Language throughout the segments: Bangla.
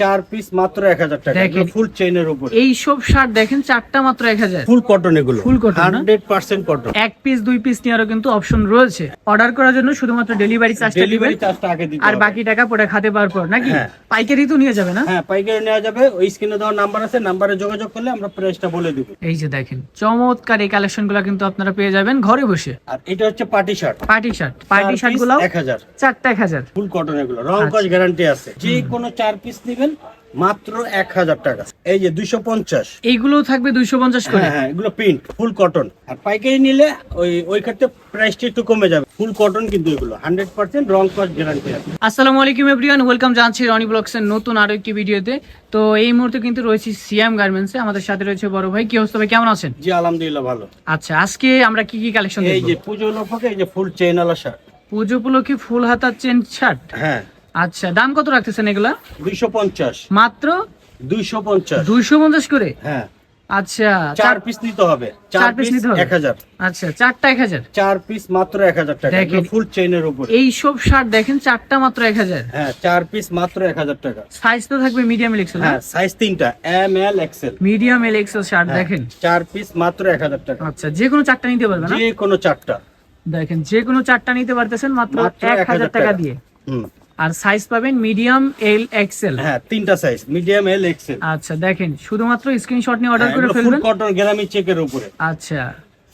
চার পিস মাত্র এক হাজার টাকা ফুল চেইনের উপরে। এই সব শার্ট দেখেন চারটা মাত্র এক হাজার। ফুল কটন এগুলো। Full cotton না? হান্ড্রেড পার্সেন্ট কটন এক পিস দুই পিস নেওয়ারও কিন্তু অপশন রয়েছে। অর্ডার করার জন্য শুধুমাত্র ডেলিভারি চার্জটা ডেলিভারি চার্জটা আগে দিতে আর বাকি টাকা পরে খাতে পাওয়ার পর নাকি? হ্যাঁ। পাইকারি তো নিয়ে যাবে না? হ্যাঁ পাইকারি নেওয়া যাবে। ওই স্ক্রিনে দেওয়ার নাম্বার আছে নাম্বারে যোগাযোগ করলে আমরা প্রাইসটা বলে দিব। এই যে দেখেন চমৎকার এই কালেকশনগুলা কিন্তু আপনারা পেয়ে যাবেন ঘরে বসে। আর এটা হচ্ছে party shirt party shirt party শার্টগুলো এক হাজার। চারটা এক হাজার। ফুল কটন এগুলো। রং। কস গ্যারান্টি আছে। যে কোনো চার পিস নেবেন মাত্র এক হাজার টাকা। এই যে দুইশো পঞ্চাশ। এইগুলো থাকবে দুইশো পঞ্চাশ করে? হ্যাঁ হ্যাঁ এগুলো প্রিন্ট ফুল কটন আর পাইকারি নিলে ওই ওই ক্ষেত্রে প্রাইসটা একটু কমে যাবে। ফুল কটন কিন্তু এগুলো হান্ড্রেড পার্সেন্ট রং কস গ্যারান্টি আছে। আসসালামু আলাইকুম এভরিওয়ান ওয়েলকাম জানছি রনি ব্লগস এর নতুন আরও একটি ভিডিওতে। তো এই মুহূর্তে কিন্তু রয়েছি সিএম গার্মেন্টসে আমাদের সাথে রয়েছে বড় ভাই। কি অবস্থা ভাই কেমন আছেন? জি আলহামদুলিল্লাহ ভালো। আচ্ছা আজকে আমরা কি কি কালেকশন এই যে পুজো উপলক্ষে এই যে ফুল চেইন আলা শার্ট পুজো উপলক্ষে ফুল হাতা চেন শার্ট হ্যাঁ। আচ্ছা দাম কত রাখতেছেন এগুলা? দুইশো পঞ্চাশ। মাত্র? দুইশো পঞ্চাশ। দুইশো পঞ্চাশ করে? হ্যাঁ। আচ্ছা চার পিস নিতে হবে। চার চার পিস নিতে হবে? এক হাজার। আচ্ছা চারটা এক হাজার? চার পিস মাত্র এক হাজার টাকা দেখেন। ফুল চেইনের উপরে। এই সব শার্ট দেখেন চারটা মাত্র এক হাজার। হ্যাঁ চার পিস মাত্র এক হাজার টাকা। সাইজ তো থাকবে মিডিয়াম এল এক্সেল হ্যাঁ সাইজ তিনটা M L XL medium L XL shirt দেখেন। চার পিস মাত্র এক হাজার টাকা। আচ্ছা যে কোনো চারটা নিতে পারবেন যে কোনো চারটা। দেখেন যে কোনো চারটা নিতে পারতেছেন মাত্র এক হাজার টাকা টাকা। দিয়ে। হুম। আর সাইজ পাবেন মিডিয়াম এল এক্সেল হ্যাঁ তিনটা সাইজ মিডিয়াম এল এক্সেল আচ্ছা দেখেন শুধুমাত্র স্ক্রিনশট নিয়ে অর্ডার করে ফুল ফেলবেন। কটন গ্রামি চেকের উপরে। আচ্ছা।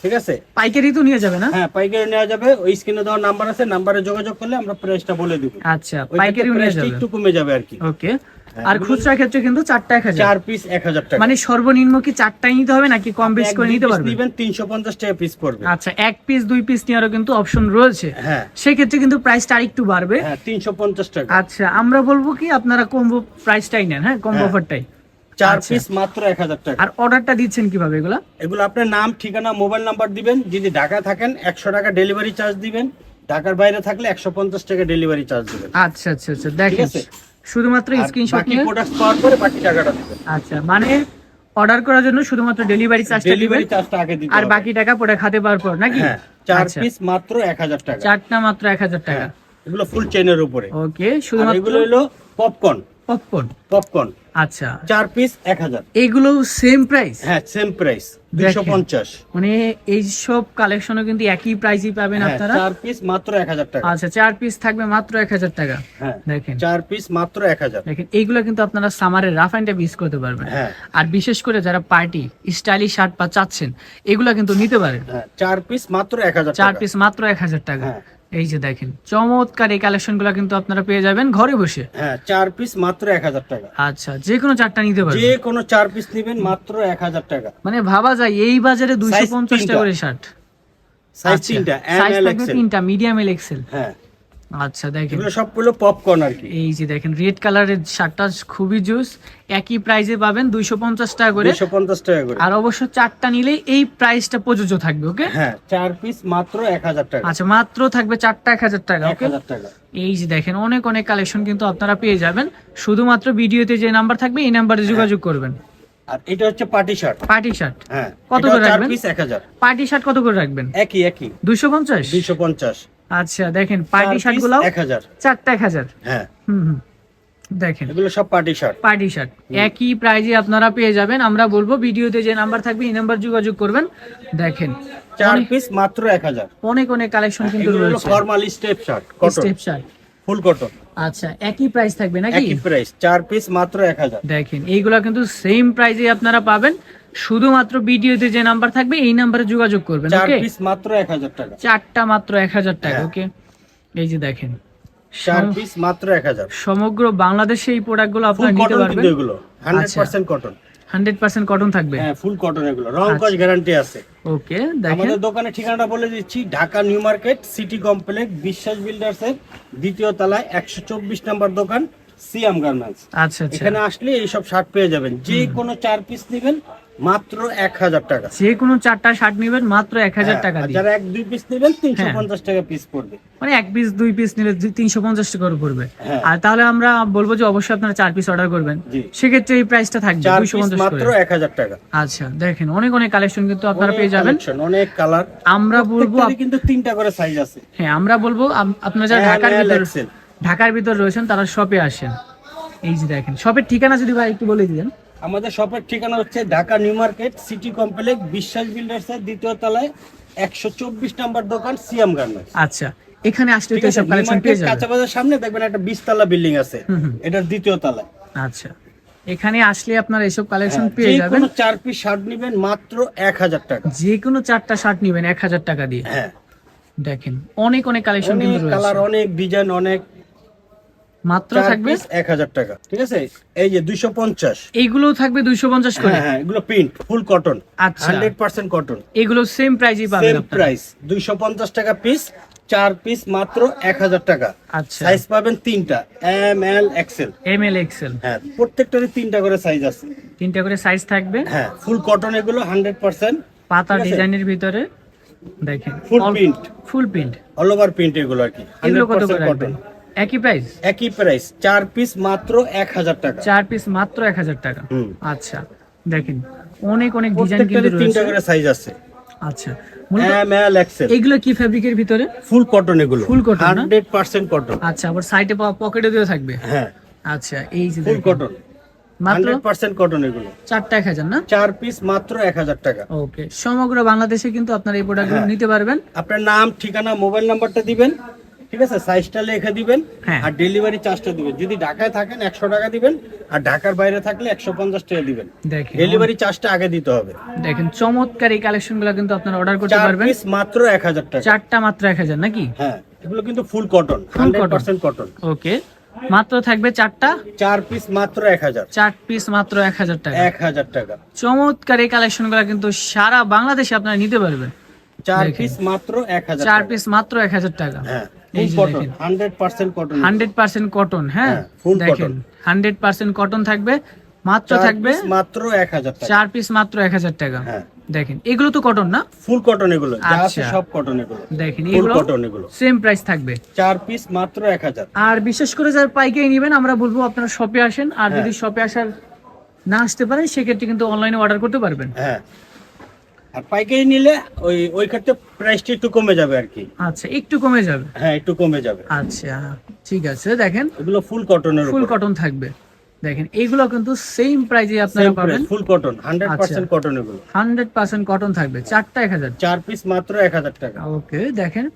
ঠিক আছে? পাইকারি তো নিয়ে যাবে না? হ্যাঁ পাইকারি নেওয়া যাবে ওই স্ক্রিনে দেওয়ার নাম্বার আছে নাম্বারে যোগাযোগ করলে আমরা প্রাইসটা বলে দেব। আচ্ছা পাইকারি নিয়ে যাবে। একটু কমে যাবে আর কি। ওকে হ্যাঁ, আর এগুলো- খুচরা ক্ষেত্রে কিন্তু চারটা এক হাজার। চার পিস এক হাজার টাকা। মানে সর্বনিম্ন কি চারটাই নিতে হবে নাকি কম বেশ করে নিতে পারবেন নিবেন তিনশো পঞ্চাশ টাকা পিস পড়বে। আচ্ছা এক পিস দুই পিস নেওয়ারও কিন্তু অপশন রয়েছে। হ্যাঁ। সেক্ষেত্রে কিন্তু প্রাইসটা আরেকটু বাড়বে। হ্যাঁ তিনশো পঞ্চাশ টাকা। আচ্ছা আমরা বলব কি আপনারা কম্বো প্রাইসটাই নেন হ্যাঁ কম্বো হ্যাঁ। অফারটাই চার আচ্ছা। পিস মাত্র এক হাজার টাকা। আর অর্ডারটা দিচ্ছেন কীভাবে এগুলা? এগুলো আপনার নাম ঠিকানা মোবাইল নাম্বার দিবেন। যদি ঢাকা থাকেন একশো টাকা ডেলিভারি চার্জ দিবেন। ঢাকার বাইরে থাকলে একশো পঞ্চাশ টাকা ডেলিভারি চার্জ দিবেন। আচ্ছা আচ্ছা আচ্ছা দেখেন। শুধুমাত্র স্ক্রিনশট নিয়ে? প্রোডাক্ট পাওয়ার পরে বাকি টাকাটা দিবেন। আচ্ছা মানে অর্ডার করার জন্য শুধুমাত্র ডেলিভারি চার্জটা ডেলিভারি চার্জটা আগে দিতে আর বাকি টাকা পরে খাতে পাওয়ার পর নাকি? হ্যাঁ চার আচ্ছা। পিস মাত্র এক হাজার টাকা। চারটা মাত্র এক হাজার টাকা। হ্যাঁ, এগুলো ফুল চেইনের উপরে। ওকে শুধুমাত্র এগুলো হলো পপকর্ন পপকর্ন পপকর্ন আচ্ছা। চার পিস এক হাজার। এগুলো সেম প্রাইস হ্যাঁ সেম প্রাইস দুইশো পঞ্চাশ। মানে এই সব কালেকশনও কিন্তু একই প্রাইসই পাবেন আপনারা? চার পিস মাত্র এক হাজার টাকা। আচ্ছা চার পিস থাকবে মাত্র এক হাজার টাকা। হ্যাঁ দেখেন। চার পিস মাত্র এক হাজার। দেখেন এইগুলো কিন্তু আপনারা সামারে রাফ অ্যান্ড ইউজ করতে পারবেন। হ্যাঁ। আর বিশেষ করে যারা পার্টি স্টাইলিশ শার্ট পা চাচ্ছেন এগুলা কিন্তু নিতে পারেন। হ্যাঁ চার পিস মাত্র এক হাজার চার পিস মাত্র এক হাজার টাকা। হ্যাঁ। এই যে দেখেন চমৎকার এই কালেকশনগুলা কিন্তু আপনারা পেয়ে যাবেন ঘরে বসে। হ্যাঁ চার পিস মাত্র এক হাজার টাকা। আচ্ছা যে কোনো চারটা নিতে পারবেন। যে কোনো চার পিস নেবেন মাত্র এক হাজার টাকা। মানে ভাবা যায় এই বাজারে দুইশো পঞ্চাশ টাকা করে শার্ট সাইজ তিনটা এক্সেল তিনটা মিডিয়াম এল এক্সেল হ্যাঁ। আচ্ছা দেখেন। এগুলো সবগুলো পপকর্ন আর কি। এই যে দেখেন রেড কালারের শার্টটা খুবই জুস একই প্রাইসে পাবেন দুইশো পঞ্চাশ টাকা করে। দুশো পঞ্চাশ টাকা করে। আর অবশ্য চারটা নিলে এই প্রাইসটা প্রযোজ্য থাকবে ওকে হ্যাঁ চার পিস মাত্র এক হাজার টাকা। আচ্ছা মাত্র থাকবে চারটা এক হাজার টাকা ওকে হাজার টাকা। এই যে দেখেন অনেক অনেক কালেকশন কিন্তু আপনারা পেয়ে যাবেন। শুধুমাত্র ভিডিওতে যে নাম্বার থাকবে এই নাম্বারে যোগাযোগ করবেন। আর এটা হচ্ছে পার্টি শার্ট পার্টি শার্ট হ্যাঁ কত করে চার রাখবেন? পিস এক হাজার। পার্টি শার্ট কত করে রাখবেন? একই একই। দুইশো পঞ্চাশ? দুইশো পঞ্চাশ। আচ্ছা দেখেন পার্টি শার্টগুলো এক হাজার। চারটা এক হাজার। হ্যাঁ। হুম দেখেন। এগুলো সব পার্টি শার্ট। Party shirt. একই প্রাইজে আপনারা পেয়ে যাবেন। আমরা বলব ভিডিওতে যে নাম্বার থাকবে এই নাম্বার যোগাযোগ করবেন। দেখেন চার পিস মাত্র এক হাজার। অনেক অনেক কালেকশন কিন্তু রয়েছে। Formal step shirt cotton step shirt full cotton আচ্ছা একই প্রাইস থাকবে নাকি? একই প্রাইস চার পিস মাত্র এক হাজার। দেখেন এইগুলা কিন্তু সেম প্রাইজে আপনারা পাবেন। শুধুমাত্র ভিডিওতে যে নাম্বার থাকবে এই নাম্বারে যোগাযোগ করবেন চার ওকে পিস মাত্র এক হাজার টাকা। চারটা মাত্র এক হাজার টাকা হ্যাঁ। ওকে এই যে দেখেন। চার পিস মাত্র এক হাজার। সমগ্র বাংলাদেশে এই প্রোডাক্টগুলো আপনারা নিতে পারবেন। এগুলো হান্ড্রেড আচ্ছা। Percent cotton hundred percent cotton থাকবে? হ্যাঁ ফুল কটন এগুলো। রং আচ্ছা। কস গ্যারান্টি আছে। ওকে দেখেন। আমাদের দোকানের ঠিকানাটা বলে দিচ্ছি Dhaka New Market City Complex Biswas builders এর দ্বিতীয় তলায় একশো চব্বিশ নম্বর দোকান সিয়াম গার্মেন্টস আচ্ছা আচ্ছা। এখানে আসলে এইসব শার্ট পেয়ে যাবেন। যে কোনো চার পিস নেবেন মাত্র এক হাজার টাকা। যে কোনো চারটা শার্ট নেবেন মাত্র এক হাজার হ্যাঁ, টাকা যারা এক দুই পিস নেবেন তিনশো হ্যাঁ। পঞ্চাশ টাকা পিস পড়বে। মানে এক পিস দুই পিস নিলে তিনশো পঞ্চাশ টাকা করে পড়বে। হ্যাঁ। আর তাহলে আমরা বলব যে অবশ্যই আপনারা চার পিস অর্ডার করবেন। সেক্ষেত্রে এই প্রাইসটা থাকবে দুইশো পঞ্চাশ মাত্র এক হাজার টাকা। আচ্ছা দেখেন অনেক অনেক কালেকশন কিন্তু আপনারা পেয়ে যাবেন। অনেক কালার আমরা বলব কিন্তু তিনটা করে সাইজ আছে। হ্যাঁ আমরা বলব আপ- আপনারা যারা ঢাকার ভিতর ঢাকার ভিতর রয়েছেন তারা শপে আসেন। এই যে দেখেন শপের ঠিকানা যদি ভাই একটু বলে দিলেন আমাদের শপের ঠিকানা হচ্ছে Dhaka New Market City Complex Biswas বিল্ডার্সের দ্বিতীয় তলায় একশো চব্বিশ নম্বর দোকান সিএম গার্মেন্টস। আচ্ছা এখানে আসলে তো সব কালেকশন পেয়ে যাবেন কাঁচা বাজার সামনে দেখবেন একটা বিশতলা বিল্ডিং আছে। এটার দ্বিতীয় তলায়। আচ্ছা এখানে আসলে আপনারা এসব কালেকশন হ্যাঁ, পেয়ে যে যাবেন। কোনো চার পিস শার্ট নিবেন মাত্র এক হাজার টাকা। যে কোনো চারটা শার্ট নেবেন এক হাজার টাকা দিয়ে। হ্যাঁ। দেখেন অনেক অনেক কালেকশন কিন্তু কালার অনেক ডিজাইন অনেক মাত্র থাকবে? পিস এক হাজার টাকা ঠিক আছে? এই যে দুইশো পঞ্চাশ। এইগুলো থাকবে দুইশো পঞ্চাশ করে? হ্যাঁ হ্যাঁ এগুলো প্রিন্ট ফুল কটন আচ্ছা। হান্ড্রেড পার্সেন্ট কটন এগুলো সেম প্রাইজই পাবেন সেম প্রাইস দুইশো পঞ্চাশ টাকা পিস চার পিস মাত্র এক হাজার টাকা। আচ্ছা। সাইজ পাবেন তিনটা M L XL M L XL হ্যাঁ প্রত্যেকটারই তিনটা করে সাইজ আছে। তিনটা করে সাইজ থাকবে? হ্যাঁ ফুল কটন এগুলো হান্ড্রেড পার্সেন্ট পাতা ডিজাইনের ভিতরে দেখেন Full print। Full print all over print এগুলো আর কি এগুলো কত করে একই প্রাইস একই প্রাইস চার পিস মাত্র এক হাজার টাকা। চার পিস মাত্র এক হাজার টাকা। আচ্ছা দেখেন অনেক অনেক ডিজাইন কিন্তু তিনটা করে সাইজ আছে। আচ্ছা এম এল এক্সেল এগুলো কি ফ্যাব্রিকের ভিতরে? ফুল কটন এগুলো। Full cotton না? হান্ড্রেড পার্সেন্ট কটন আচ্ছা আবার সাইডে পকেটে দিয়ে থাকবে? হ্যাঁ। আচ্ছা এই যে ফুল কটন মাত্র কটন এগুলো। না? পিস মাত্র এক হাজার টাকা। ওকে সমগ্র বাংলাদেশে কিন্তু আপনারা এই প্রোডাক্টগুলো হ্যাঁ। নিতে পারবেন। আপনার নাম ঠিকানা মোবাইল নাম্বারটা দিবেন। ঠিক আছে সাইজটা লিখে দিবেন হ্যাঁ। আর ডেলিভারি চার্জটা দিবেন। যদি ঢাকায় থাকেন একশো টাকা দিবেন আর ঢাকার বাইরে থাকলে একশো পঞ্চাশ টাকা দিবেন। ডেলিভারি চার্জটা আগে দিতে হবে। দেখেন চমৎকার এই কালেকশনগুলো কিন্তু আপনারা অর্ডার করতে পারবেন। মাত্র এক হাজার টাকা। চারটা মাত্র এক হাজার নাকি? হ্যাঁ এগুলো কিন্তু full cotton hundred percent cotton okay মাত্র থাকবে চারটা? চার পিস মাত্র এক হাজার। চার পিস মাত্র এক হাজার টাকা। এক হাজার টাকা। চমৎকার এই কালেকশনগুলো কিন্তু সারা বাংলাদেশে আপনারা নিতে পারবেন। চার পিস মাত্র এক হাজার চার পিস মাত্র এক হাজার টাকা। হ্যাঁ। হান্ড্রেড পার্সেন্ট কটন হ্যাঁ? হ্যাঁ, দেখেন হান্ড্রেড পার্সেন্ট কটন থাকবে মাত্র থাকবে মাত্র এক হাজার চার পিস মাত্র এক হাজার টাকা। হ্যাঁ। দেখেন এগুলো তো কটন না? ফুল কটন এগুলো আচ্ছা। সব কটন এগুলো। দেখেন এগুলো কটন এগুলো। সেম প্রাইস থাকবে। চার পিস মাত্র এক হাজার। আর বিশেষ করে যারা পাইকারি নেবেন আমরা বলব আপনারা শপে আসেন আর যদি। শপে আসার না আসতে পারেন সেক্ষেত্রে কিন্তু অনলাইনে অর্ডার করতে পারবেন। হ্যাঁ। আর পাইকারি নিলে ওই ওই ক্ষেত্রে প্রাইসটা একটু কমে যাবে আর কি। আচ্ছা একটু কমে যাবে? হ্যাঁ একটু কমে যাবে। আচ্ছা ঠিক আছে দেখেন। এগুলো ফুল কটনের ফুল কটন থাকবে। দেখেন এইগুলো কিন্তু সেম প্রাইজে আপনারা পাবেন। ফুল কটন হান্ড্রেড পার্সেন্ট আচ্ছা। কটন এগুলো। হান্ড্রেড পার্সেন্ট কটন থাকবে চারটা এক হাজার। চার পিস মাত্র এক হাজার টাকা। ওকে দেখেন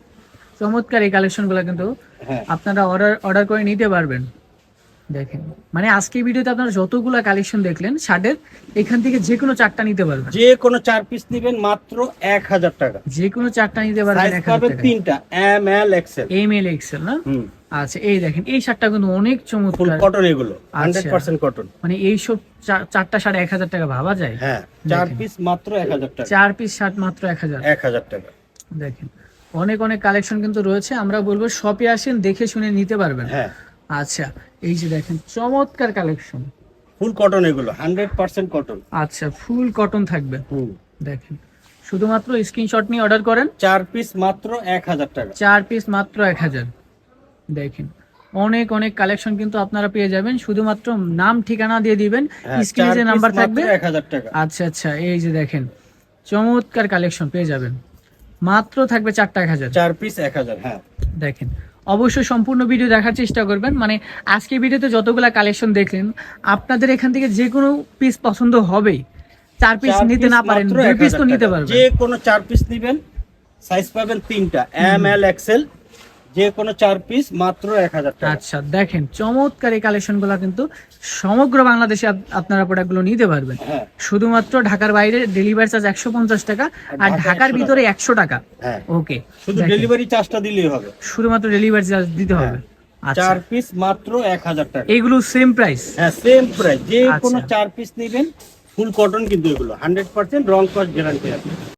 চমৎকার এই কালেকশনগুলো কিন্তু হ্যাঁ। আপনারা অর্ডার অর্ডার করে নিতে পারবেন। দেখেন। মানে আজকে ভিডিওতে আপনারা যতগুলো কালেকশন দেখলেন শার্টের এখান থেকে যে কোনো চারটা নিতে পারবেন। যে কোনো চার পিস নিবেন মাত্র এক হাজার টাকা। যে কোনো চারটা নিতে পারবেন সাইজ এক হাজার তিনটা M L XL M L XL না? আচ্ছা এই দেখেন এই শার্টটা কিন্তু অনেক চমৎকার। কটন এগুলো হান্ড্রেড আচ্ছা। পার্সেন্ট কটন মানে এইসব চা- চারটা শার্ট এক হাজার টাকা ভাবা যায়? হ্যাঁ চার পিস মাত্র এক হাজার টাকা। চার পিস শার্ট মাত্র এক হাজার। এক হাজার টাকা। দেখেন অনেক অনেক কালেকশন কিন্তু রয়েছে। আমরা বলব শপে আসেন দেখে শুনে নিতে পারবেন। হ্যাঁ। আচ্ছা এই যে দেখেন চমৎকার কালেকশন ফুল কটন এগুলো হান্ড্রেড পার্সেন্ট কটন আচ্ছা ফুল কটন থাকবে। দেখেন শুধুমাত্র স্ক্রিনশট নিয়ে অর্ডার করেন? চার পিস মাত্র এক হাজার টাকা। চার পিস মাত্র এক হাজার। দেখেন অনেক অনেক কালেকশন কিন্তু আপনারা পেয়ে যাবেন। শুধুমাত্র নাম ঠিকানা দিয়ে দিবেন। হ্যাঁ, স্ক্রিনে যে নাম্বার থাকবে? এক হাজার টাকা। আচ্ছা আচ্ছা এই যে দেখেন চমৎকার কালেকশন পেয়ে যাবেন। মাত্র থাকবে চারটা এক হাজার। চার পিস এক হাজার হ্যাঁ। দেখেন অবশ্যই সম্পূর্ণ ভিডিও দেখার চেষ্টা করবেন। মানে আজকে ভিডিওতে যতগুলা কালেকশন দেখলেন আপনাদের এখান থেকে যে কোনো পিস পছন্দ হবেই। চার পিস নিতে না পারেন দুই পিস তো নিতে। পারবেন। যে কোনো চার পিস নেবেন সাইজ পাবেন তিনটা এম এল এক্সেল যে কোনো চার পিস মাত্র এক হাজার টাকা। আচ্ছা দেখেন চমৎকার এই কালেকশনগুলো কিন্তু সমগ্র বাংলাদেশে আপ- আপনারা প্রোডাক্টগুলো নিতে পারবেন। হ্যাঁ। শুধুমাত্র ঢাকার বাইরে ডেলিভারি চার্জ একশো পঞ্চাশ টাকা আর ঢাকার ভিতরে একশো টাকা। হ্যাঁ। ওকে শুধু ডেলিভারি চার্জটা দিলেই হবে। শুধুমাত্র ডেলিভারি চার্জ দিতে হবে। আচ্ছা। চার পিস মাত্র এক হাজার টাকা। এগুলো সেম প্রাইস হ্যাঁ সেম প্রাইস যে আচ্ছা। কোনো চার পিস নেবেন ফুল কটন কিন্তু এগুলো। হান্ড্রেড পার্সেন্ট রং কস্ট গ্যারান্টি আছে।